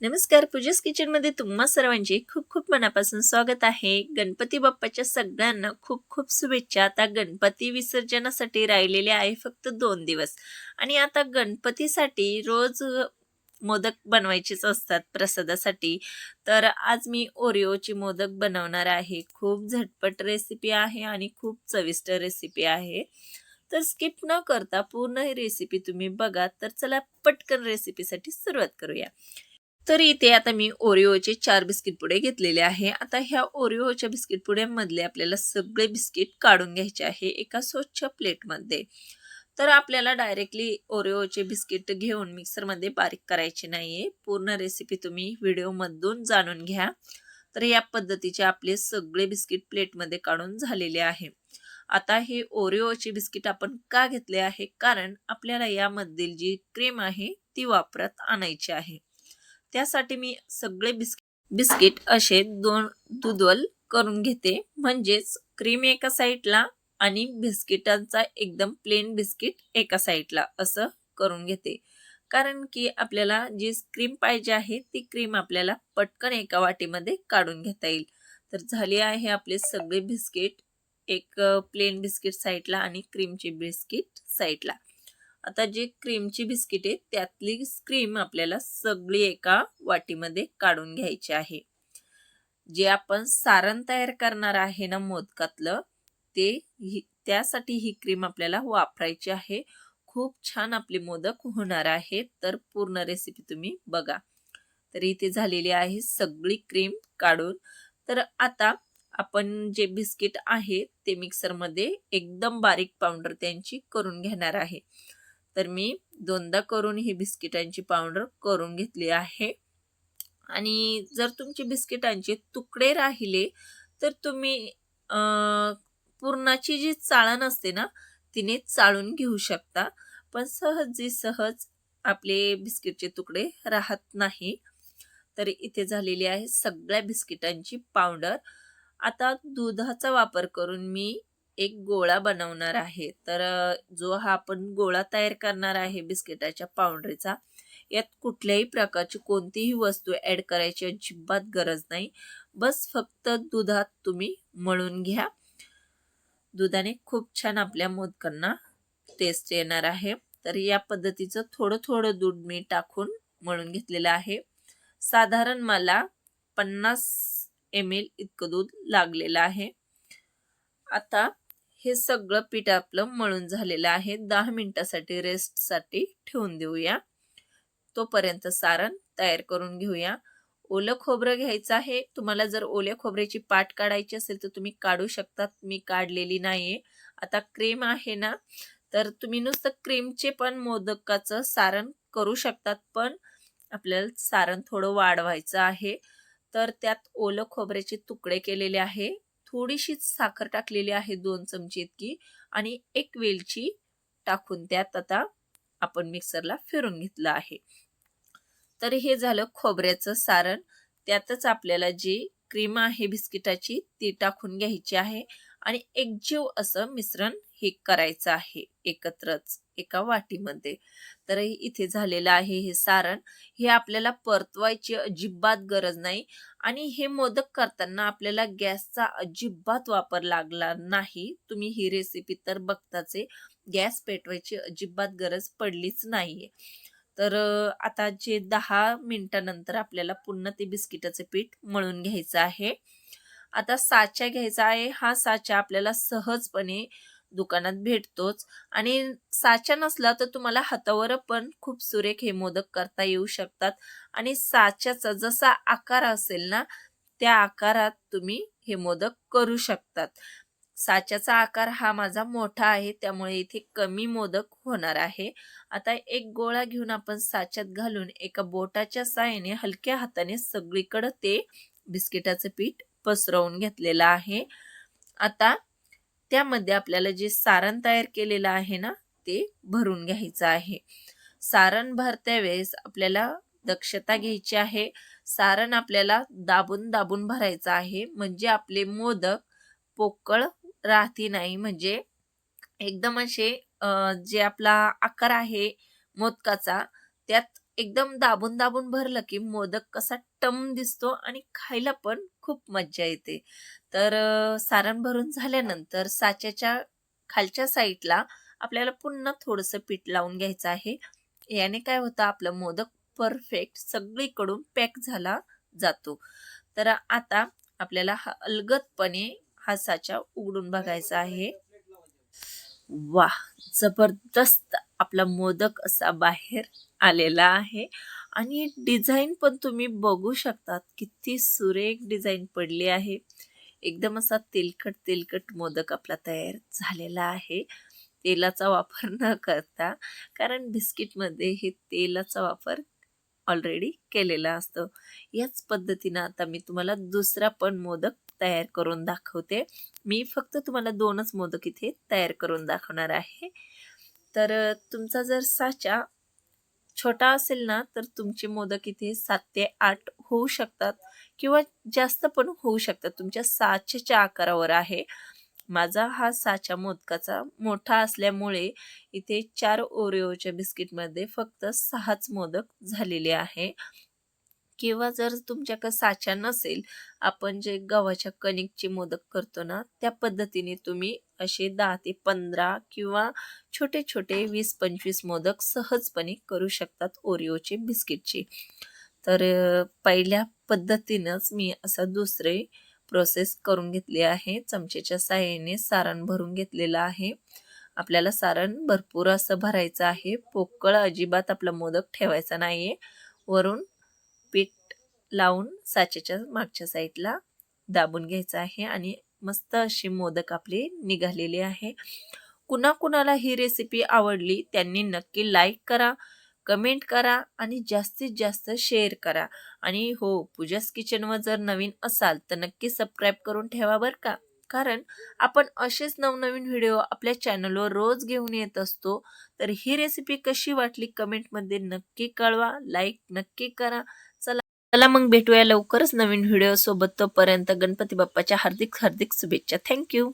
नमस्कार पूजेस किचनमध्ये तुम्हा सर्वांचे खूप खूप मनापासून स्वागत आहे. गणपती बाप्पाच्या सगळ्यांना खूप खूप शुभेच्छा. आता गणपती विसर्जनासाठी राहिलेले आहे फक्त दोन दिवस. आणि आता गणपतीसाठी रोज मोदक बनवायचेच असतात प्रसादासाठी. तर आज मी ओरिओची मोदक बनवणार आहे. खूप झटपट रेसिपी आहे आणि खूप चविष्ट रेसिपी आहे. तर स्किप न करता पूर्ण ही रेसिपी तुम्ही बघा. तर चला पटकन रेसिपीसाठी सुरुवात करूया. तर इथे आता मी ओरिओचे चार बिस्किट पुडे घेतलेले आहे. आता ह्या ओरिओच्या बिस्किट पुड्यांमधले आपल्याला सगळे बिस्किट काढून घ्यायचे आहे एका स्वच्छ प्लेटमध्ये. तर आपल्याला डायरेक्टली ओरिओचे बिस्किट घेऊन मिक्सरमध्ये बारीक करायचे नाहीये. पूर्ण रेसिपी तुम्ही व्हिडिओमधून जाणून घ्या. तर या पद्धतीचे आपले सगळे बिस्किट प्लेटमध्ये काढून झालेले आहे. आता हे ओरिओचे बिस्किट आपण का घेतले आहे? कारण आपल्याला यामधील जी क्रीम आहे ती वापरात आणायची आहे. त्यासाठी मी सगळे बिस्किट बिस्किट असे दोन दुधवल करून घेते. म्हणजेच क्रीम एका साईडला आणि बिस्किटांचा एकदम प्लेन बिस्किट एका साईडला असं करून घेते. कारण की आपल्याला जी क्रीम पाहिजे आहे ती क्रीम आपल्याला पटकन एका वाटीमध्ये काढून घेता येईल. तर झाले आहे आपले सगळे बिस्किट एक प्लेन बिस्किट साईडला आणि क्रीमची बिस्किट साईडला आता जे क्रीमची बिस्किट आहे त्यातली क्रीम आपल्याला सगळी एका वाटीमध्ये काढून घ्यायची आहे. जे आपण सारण तयार करणार आहे ना मोदकातलं ते ही त्यासाठी ही क्रीम आपल्याला वापरायची आहे. खूप छान आपले मोदक होणार आहे तर पूर्ण रेसिपी तुम्ही बघा. तर इथे झालेली आहे सगळी क्रीम काढून. तर आता आपण जे बिस्किट आहे ते मिक्सरमध्ये एकदम बारीक पावडर त्यांची करून घेणार आहे. तर मी दोनदा करून ही बिस्किटांची पावडर करून घेतली आहे. आणि जर तुमचे बिस्किटांचे तुकडे राहिले तर तुम्ही पूर्णाची जी चाळण असते ना तिने चाळून घेऊ शकता. पण सहजी सहज आपले बिस्किटचे तुकडे राहत नाही. तर इथे झालेली आहे सगळ्या बिस्किटांची पावडर. आता दुधाचा वापर करून मी एक गोळा बनवणार आहे. तर जो हा आपण गोळा तयार करणार आहे बिस्किटाच्या पावडरीचा यात कुठल्याही प्रकारची कोणतीही वस्तू ॲड करायची अजिबात गरज नाही. बस फक्त दुधात तुम्ही मळून घ्या. दुधाने खूप छान आपल्या मोदकांना टेस्ट येणार आहे. तर या पद्धतीचं थोडं थोडं दूध मी टाकून मळून घेतलेलं आहे. साधारण मला पन्नास एम एल इतकं दूध लागलेलं आहे. आता हे सगळं पीठ आपलं मळून झालेलं आहे. दहा मिनिटासाठी रेस्टसाठी ठेवून देऊया. तोपर्यंत सारण तयार करून घेऊया. ओलं खोबरं घ्यायचं आहे. तुम्हाला जर ओल्या खोबऱ्याची पाट काढायची असेल तर तुम्ही काढू शकतात. मी काढलेली नाहीये. आता क्रीम आहे ना तर तुम्ही नुसतं क्रीमचे पण मोदकाचं सारण करू शकतात पण आपल्याला सारण थोडं वाढवायचं आहे. तर त्यात ओलं खोबऱ्याचे तुकडे केलेले आहे. थोडीशीच साखर टाकलेली आहे दोन चमचे इतकी आणि एक वेलची टाकून त्यात आता आपण मिक्सरला फिरून घेतलं आहे. तर हे झालं खोबऱ्याचं सारण. त्यातच आपल्याला जी क्रीम आहे बिस्किटाची ती टाकून घ्यायची आहे आणि एकजीव असं मिश्रण हे करायचं आहे एकत्रच एका वाटीमध्ये. तर इथे झालेलं आहे हे सारण. हे आपल्याला परतवायची अजिबात गरज नाही आणि हे मोदक करताना आपल्याला गॅसचा अजिबात वापर लागला नाही. तुम्ही ही रेसिपी तर बघताच गॅस पेटवायची अजिबात गरज पडलीच नाहीये. तर आता जे दहा मिनिटानंतर आपल्याला पुन्हा ते बिस्किटाचे पीठ मळून घ्यायचं आहे. आता साचा घ्यायचा आहे. हा साचा आपल्याला सहजपणे दुकानात भेटतोच. आणि साचा नसला तर तुम्हाला हातावर पण खूप सुरेख हे मोदक करता येऊ शकतात. आणि साच्याचा जसा आकार असेल ना त्या आकारात तुम्ही हे मोदक करू शकतात. साच्याचा आकार हा माझा मोठा आहे त्यामुळे इथे कमी मोदक होणार आहे. आता एक गोळा घेऊन आपण साच्यात घालून एका बोटाच्या साहाय्याने हलक्या हाताने सगळीकडे ते बिस्किटाचं पीठ पसरवून घेतलेलं आहे. आता त्यामध्ये आपल्याला जे सारण तयार केलेलं आहे ना ते भरून घ्यायचं आहे. सारण भरत्या वेळेस आपल्याला दक्षता घ्यायची आहे. सारण आपल्याला दाबून दाबून भरायचं आहे. म्हणजे आपले मोदक पोकळ राहती नाही. म्हणजे एकदम असे जे आपला आकार आहे मोदकाचा त्यात एकदम दाबून दाबून भरलं की मोदक कसा टम दिसतो आणि खायला पण खूप मज्जा येते. तर सारण भरून झाल्यानंतर साच्याच्या खालच्या साईडला आपल्याला पुन्हा थोडंसं पीठ लावून घ्यायचं आहे. याने काय होतं आपलं मोदक परफेक्ट सगळीकडून पॅक झाला जातो. तर आता आपल्याला हा अलगदपणे हा साचा उघडून बघायचा आहे. वा जबरदस्त आपला मोदक असा बाहेर आलेला आहे. आणि डिझाईन पण तुम्ही बघू शकतात. किती सुरेख डिझाईन पडली आहे. एकदम असा तेलकट तेलकट मोदक आपला तयार झालेला आहे. तेलाचा वापर न करता कारण बिस्किटमध्ये हे तेलाचा वापर ऑलरेडी केलेला असतो. याच पद्धतीनं आता मी तुम्हाला दुसरा पण मोदक तयार करून दाखवते. मी फक्त तुम्हाला दोनच मोदक इथे तयार करून दाखवणार आहे. तर तुमचा जर साचा छोटा असेल ना तर तुमचे मोदक इथे सात ते आठ होऊ शकतात किंवा जास्त पण होऊ शकतात. तुमच्या साच्याच्या आकारावर आहे. माझा हा साचा मोदकाचा मोठा असल्यामुळे इथे चार ओरिओच्या बिस्किटमध्ये फक्त सहाच मोदक झालेले आहे. किंवा जर तुमच्याकडे साचा नसेल आपण जे गव्हाच्या कणिकचे मोदक करतो ना त्या पद्धतीने तुम्ही असे दहा ते पंधरा किंवा छोटे छोटे वीस पंचवीस मोदक सहजपणे करू शकतात ओरिओचे बिस्किटचे. तर पहिल्या पद्धतीनंच मी असं दुसरे प्रोसेस करून घेतली आहे. चमचेच्या साहाय्याने सारण भरून घेतलेलं आहे. आपल्याला सारण भरपूर असं भरायचं आहे. पोकळ अजिबात आपला मोदक ठेवायचा नाही आहे वरून पीठ लावून साच्याच्या मागच्या साईडला दाबून घ्यायचं आहे आणि मस्त अशी मोदक आपले निघालेले आहे. कुणाकुणाला ही रेसिपी आवडली त्यांनी नक्की लाईक करा कमेंट करा आणि जास्तीत जास्त शेअर करा. आणि हो पूजास किचनवर जर नवीन असाल तर नक्की सबस्क्राईब करून ठेवा बरं का. कारण आपण असेच नवनवीन व्हिडिओ आपल्या चॅनलवर रोज घेऊन येत असतो तर ही रेसिपी कशी वाटली कमेंटमध्ये नक्की कळवा लाईक नक्की करा. चला चला मग भेटूया लवकरच नवीन व्हिडिओ सोबत. तोपर्यंत गणपती बाप्पाच्या हार्दिक हार्दिक शुभेच्छा. थँक्यू